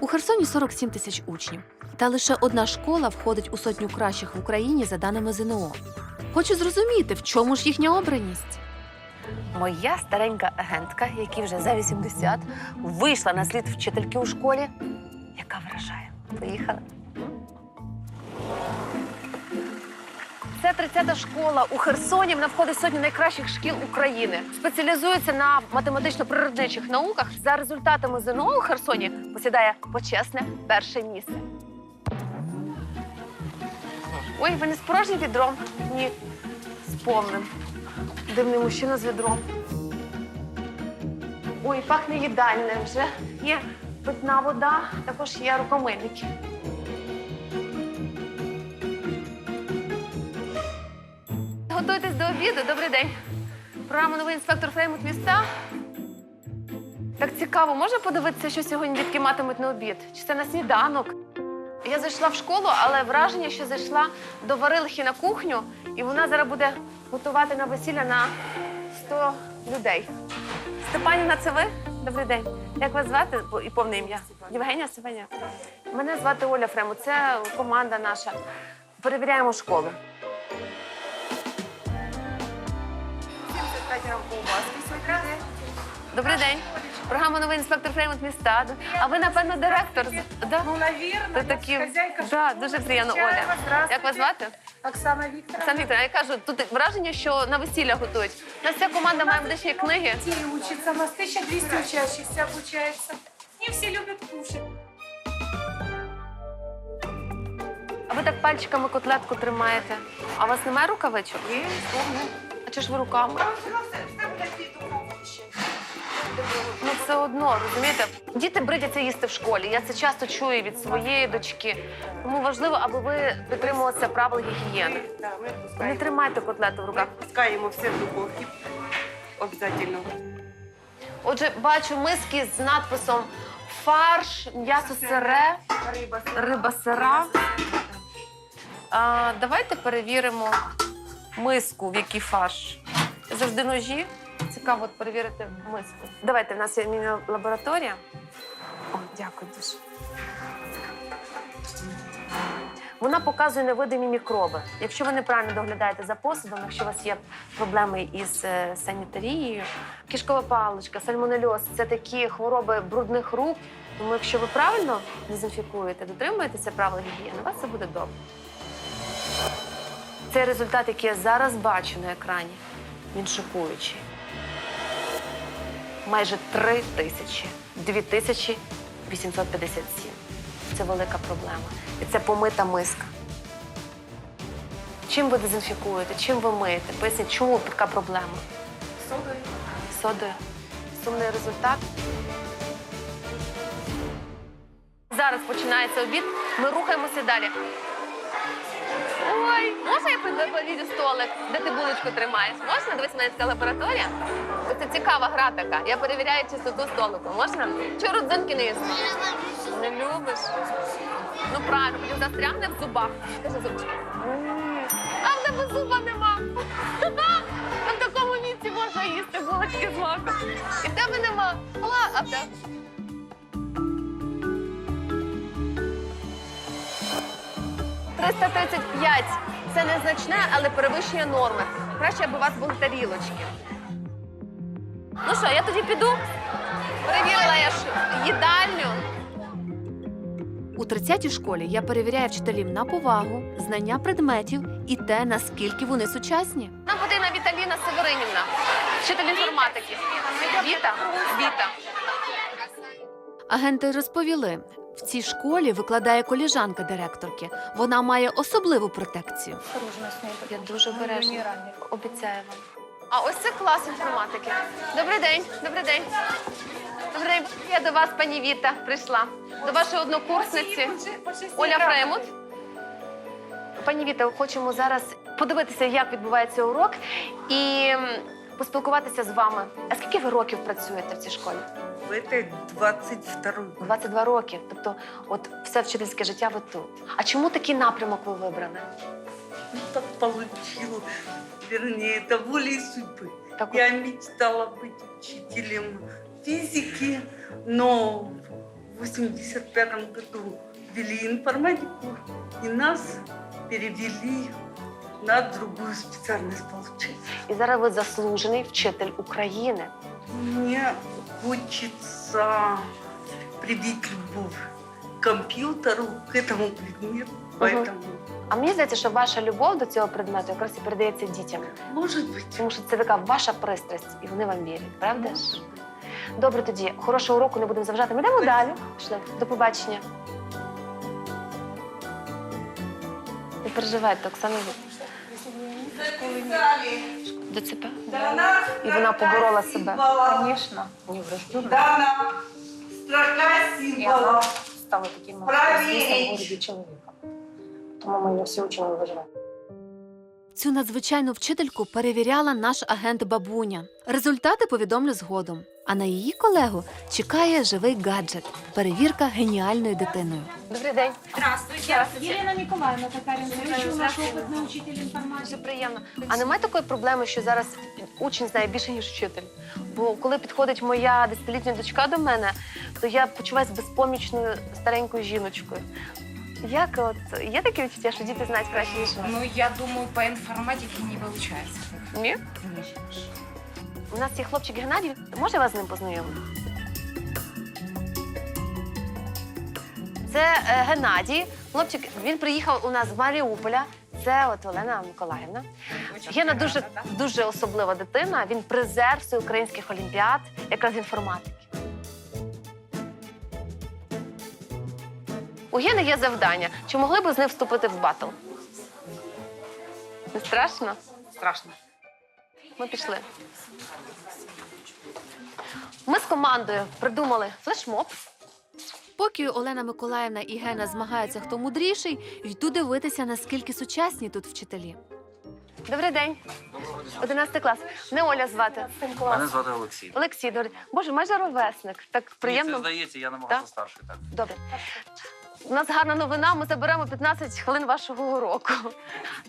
У Херсоні 47 тисяч учнів, та лише одна школа входить у сотню кращих в Україні за даними ЗНО. Хочу зрозуміти, в чому ж їхня обраність. Моя старенька агентка, якій вже за 80, вийшла на слід вчительки у школі, яка вражає. Поїхали. Це 30-та школа у Херсоні. Вона входить в сотню найкращих шкіл України. Спеціалізується на математично-природничих науках. За результатами ЗНО у Херсоні посідає почесне перше місце. Ой, ви не з порожнім відром? Ні, з повним. Дивний мужчина з відром. Ой, пахне їдальним вже. Є питна вода, також є рукомийники. Готуйтесь до обіду. Добрий день. Програма новий інспектор Фреймут міста. Так цікаво, можна подивитися, що сьогодні дітки матимуть на обід? Чи це на сніданок? Я зайшла в школу, але враження, що зайшла до варилихи на кухню, і вона зараз буде готувати на весілля на 100 людей. Степанівна, це ви? Добрий день. Як вас звати і повне ім'я? Євгенія Степанівна. Мене звати Оля Фрему. Це команда наша. Перевіряємо школу. Добрий день. Програма новий інспектор Фреймут міста. А ви, напевно, директор. Да? Ну, наверное, Ви такі хозяйка. да, дуже приємно, Оля. Як вас звати? Оксана Викторовна. Оксана Вікторовна, я кажу, тут враження, що на весілля готують. У нас вся команда має медичні книги. Детей учится, у нас 1200 учащихся обучается. Не все любят кушать. А ви так пальчиками котлетку тримаєте. А у вас немає рукавичок? А чи ж ви руками? Все одно, розумієте? Діти бридяться їсти в школі. Я це часто чую від своєї дочки. Тому важливо, аби ви дотримувалися правил гігієни. Да, Не тримайте котлету в руках. Пускаем все в духовке. Обязательно. Отже, бачу миски з надписом фарш, м'ясо сире, риба сира. А, давайте перевіримо миску, в який фарш. Завжди ножі. Цікаво перевірити миску. Давайте, в нас є міні-лабораторія. О, дякую дуже. Вона показує невидимі мікроби. Якщо ви неправильно доглядаєте за посудом, якщо у вас є проблеми із е, санітарією, кишкова паличка, сальмонельоз це такі хвороби брудних рук. Тому якщо ви правильно дезінфікуєте, дотримуєтеся правил гігієни, у вас все буде добре. Цей результат, який я зараз бачу на екрані, він шокуючий. Майже три тисячі, дві тисячі 857. Це велика проблема. І це помита миска. Чим ви дезінфікуєте, чим ви миєте? Поясніть, чому така проблема? Содой. Содою. Сумний результат. Зараз починається обід. Ми рухаємося далі. Ой, можна я підведу столик, де ти булочку тримаєш? Можна? Дивись, у лабораторія. Це цікава гра така. Я перевіряю чистоту столику. Можна? Чи родзинки не їсти? Не любиш? Ну правильно, потім застрягне в зубах. Скажи зубчик. А в тебе зуба нема. На такому місці можна їсти булочки з маком. І в тебе нема. А в тебе. «335» – це незначне, але перевищує норми. Краще, аби у вас були тарілочки. Ну що, я тоді піду? Перевірила я ж їдальню. У 30-й школі я перевіряю вчителів на повагу, знання предметів і те, наскільки вони сучасні. Нам потрібна Віталіна Северинівна, вчитель інформатики. Віта? Віта. Агенти розповіли, в цій школі викладає коліжанка директорки. Вона має особливу протекцію. Осторожно. Я дуже обережна. Обіцяю вам. А ось це клас інформатики. Добрий день, добрий день. Добрий день. Я до вас, пані Віта, прийшла. До вашої однокурсниці Оля Фремут. Пані Віта, хочемо зараз подивитися, як відбувається урок, і поспілкуватися з вами. А скільки ви років працюєте в цій школі? В этой 22 год. 22 роки. Тобто, от все вчительське життя ви тут. А чому такий напрямок ви вибрали? Ну, так получилось. Вернее, это волей судьбы. Так Я мечтала быть учителем физики, но в 85 году ввели информатику, и нас перевели на другую специальность получить. І зараз ви заслужений вчитель України. Мне хочется привить любовь к компьютеру, к этому предмету. Поэтому, А мені здається, що ваша любов до цього предмету якраз і передається дітям, может быть, тому що це така ваша пристрасть, і вони вам вірять, правда ж? Добре, тоді хорошого уроку не будемо заважати. Ми йдемо далі. Пішли. До побачення. Не переживайте, Оксана. ДЦП? І вона поборола себе. Звісно. Дана, строка символов. стала таким городе человеком. Тому ми її всі учимо виживати. Цю надзвичайну вчительку перевіряла наш агент бабуня. Результати повідомлю згодом. А на її колегу чекає живий гаджет перевірка геніальною дитиною. Добрий день. Здравствуйте. Елена Николаевна Татарин, Рычу, наш опытный учитель Дуже информатики. приємно. А немає такої проблеми, що зараз учень знає більше, ніж вчитель. Бо коли підходить моя десятилітня дочка до мене, то я почуваюся безпомічною старенькою жіночкою. Як от є таке відчуття, що діти знають краще, ніж ви? Ну, я думаю, по информатике не получается. Ні? У нас є хлопчик Геннадій. Може вас з ним познайомити? Це е, Геннадій. Хлопчик, він приїхав у нас з Маріуполя. Це от Олена Миколаївна. Гена дуже, дуже особлива дитина. Він призер всеукраїнських олімпіад, якраз інформатики. У Гени є завдання. Чи могли б з ним вступити в батл? Не страшно? Страшно. Ми пішли. Ми з командою придумали флешмоб. Поки Олена Миколаївна і Гена змагаються, хто мудріший, йду дивитися, наскільки сучасні тут вчителі. Добрий день. 11 клас. Не Оля звати. Мене звати Олексій. Олексій, добрий. Боже, майже ровесник. Так приємно. Мені це здається, я набагато Так? старший. Так. Добре. У нас гарна новина. Ми заберемо 15 хвилин вашого уроку.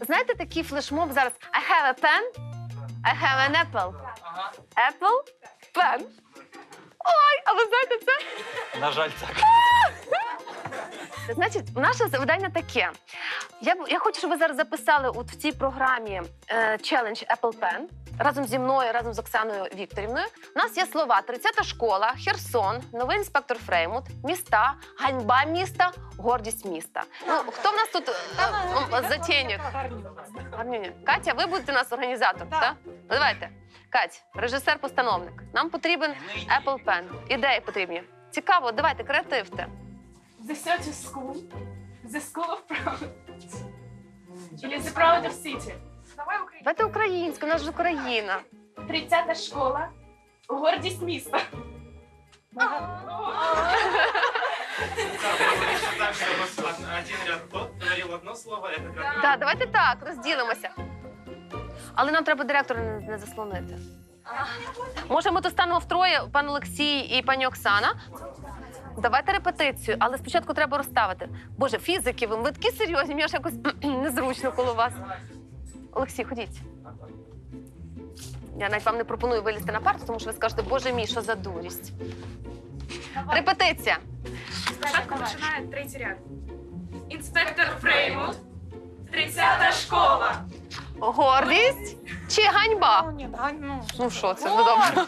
Знаєте такий флешмоб зараз? I have a pen, I have an apple. Apple, pen. Ой, а ви знаєте це? На жаль, так. Значить, наше завдання таке. Я, б- я хочу, щоб ви зараз записали от в цій програмі е, челендж Apple Pen разом зі мною, разом з Оксаною Вікторівною. У нас є слова: 30-та школа, Херсон, новий інспектор Фреймут, міста, ганьба міста, гордість міста. Ну хто в нас тут е? Гарнюня. Катя, ви будете у нас організатор, так? Ну, давайте. Кать, режисер-постановник. Нам потрібен Apple Pen. Ідеї потрібні. Цікаво, давайте, креативте. The Certis School, The School of Proud. Или The Proud of City. Давай Україна. Давайте українську, у нас ж Україна. 30-та школа, гордість міста. Так, чтобы один ряд тот говорил одно слово, этот ряд Так, давайте так, розділимося. Але нам треба директора не, не заслонити. Може, ми тут станемо втроє, пан Олексій і пані Оксана. Давайте репетицію, але спочатку треба розставити. Боже, фізики, ви, ви такі серйозні, мені аж якось незручно коло вас. Олексій, ходіть. Я навіть вам не пропоную вилізти на парту, тому що ви скажете, боже мій, що за дурість. Репетиція. Спочатку починає третій ряд. Інспектор Фреймут, 30-та школа. Гордість чи ганьба? ні, да, ну. Ну що, це ну, добре.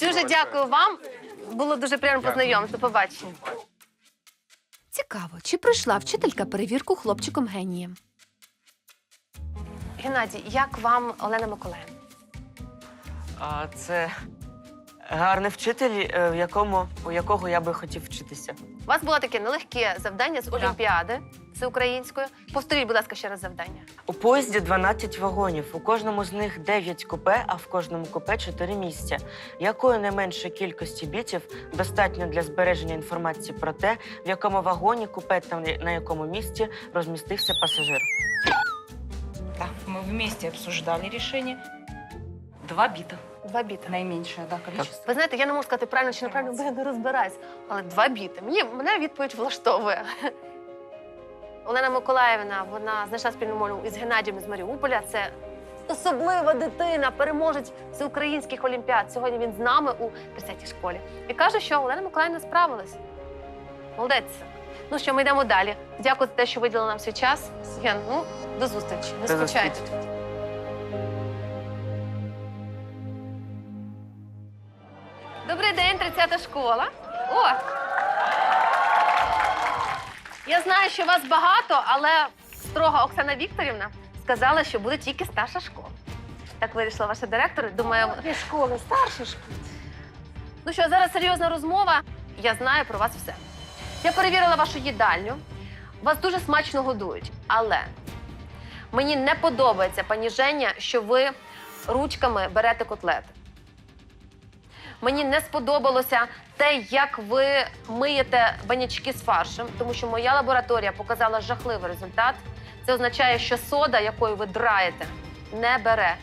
Дуже дякую вам. Було дуже приємно познайомитися. Побачення. Цікаво, чи пройшла вчителька перевірку хлопчиком генієм? Геннадій, як вам Олена Миколаївна? А це гарний вчитель, е, в якому, у якого я би хотів вчитися. У вас було таке нелегке завдання з Олімпіади всеукраїнської. Повторіть, будь ласка, ще раз завдання. У поїзді 12 вагонів. У кожному з них 9 купе, а в кожному купе 4 місця. Якої не меншої кількості бітів достатньо для збереження інформації про те, в якому вагоні, купе та на якому місці розмістився пасажир? Да, мы вместе обсуждали решение. Два бита. Два біти. Наименьшее, да, количество. Ви знаєте, я не можу сказати правильно чи неправильно, бо я не розбираюсь. Але два біти. Мені мене відповідь влаштовує. Олена Миколаївна, вона знайшла спільну мову із Геннадієм із Маріуполя. Це особлива дитина, переможець всеукраїнських олімпіад. Сьогодні він з нами у 30-й школі. І каже, що Олена Миколаївна справилась. Молодець. Ну що, ми йдемо далі. Дякую за те, що виділили нам свій час. Ген, ну, до зустрічі. Не До скучайте. Добрий день, 30-та школа. О! Я знаю, що вас багато, але строга Оксана Вікторівна сказала, що буде тільки старша школа. Так вирішила ваша директор. Думаю, Дві школи, старші школи. ну що, зараз серйозна розмова. Я знаю про вас все. Я перевірила вашу їдальню. Вас дуже смачно годують. Але мені не подобається, пані Женя, що ви ручками берете котлети. Мені не сподобалося те, як ви миєте банячки з фаршем, тому що моя лабораторія показала жахливий результат. Це означає, що сода, якою ви драєте, не бере.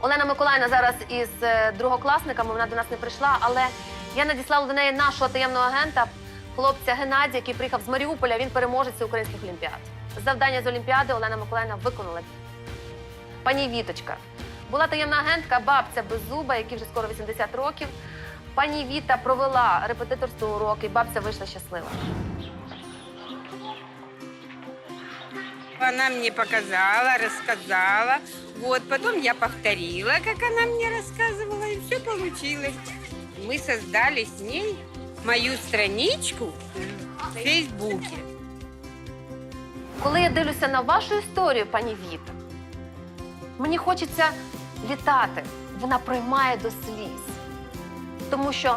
Олена Миколаївна зараз із е, другокласниками, вона до нас не прийшла, але я надіслала до неї нашого таємного агента, хлопця Геннадія, який приїхав з Маріуполя. Він переможець українських олімпіад. Завдання з Олімпіади Олена Миколаївна виконала. Пані Віточка, була таємна агентка, бабця беззуба, якій вже скоро 80 років. Пані Віта провела репетиторство уроки, і бабця вийшла щаслива. Она мне показала, рассказала. Вот, потом я повторила, как она мне рассказывала, и все получилось. Мы создали с ней мою страничку в Фейсбуке. Коли я дивлюся на вашу історію, пані Віта, мені хочеться вітати. Вона приймає до сліз. Тому що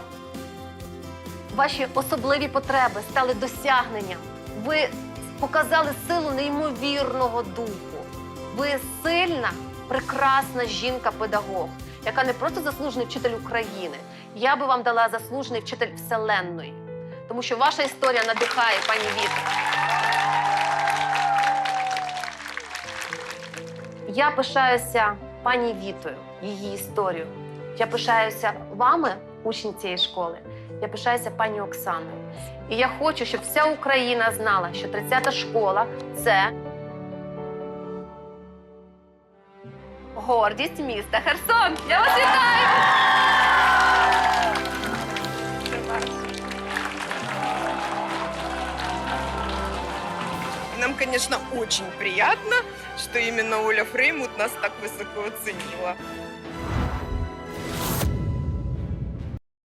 ваші особливі потреби стали досягненням. Ви показали силу неймовірного духу. Ви сильна, прекрасна жінка-педагог, яка не просто заслужений вчитель України. Я би вам дала заслужений вчитель Вселенної. Тому що ваша історія надихає, пані Віта. Я пишаюся пані Вітою, її історією. Я пишаюся вами, учні цієї школи. Я пишаюся пані Оксаною. І я хочу, щоб вся Україна знала, що 30-та школа це гордість міста Херсон. Я вас вітаю! Нам, конечно, очень приятно, что именно Оля Фреймут нас так высоко оценила.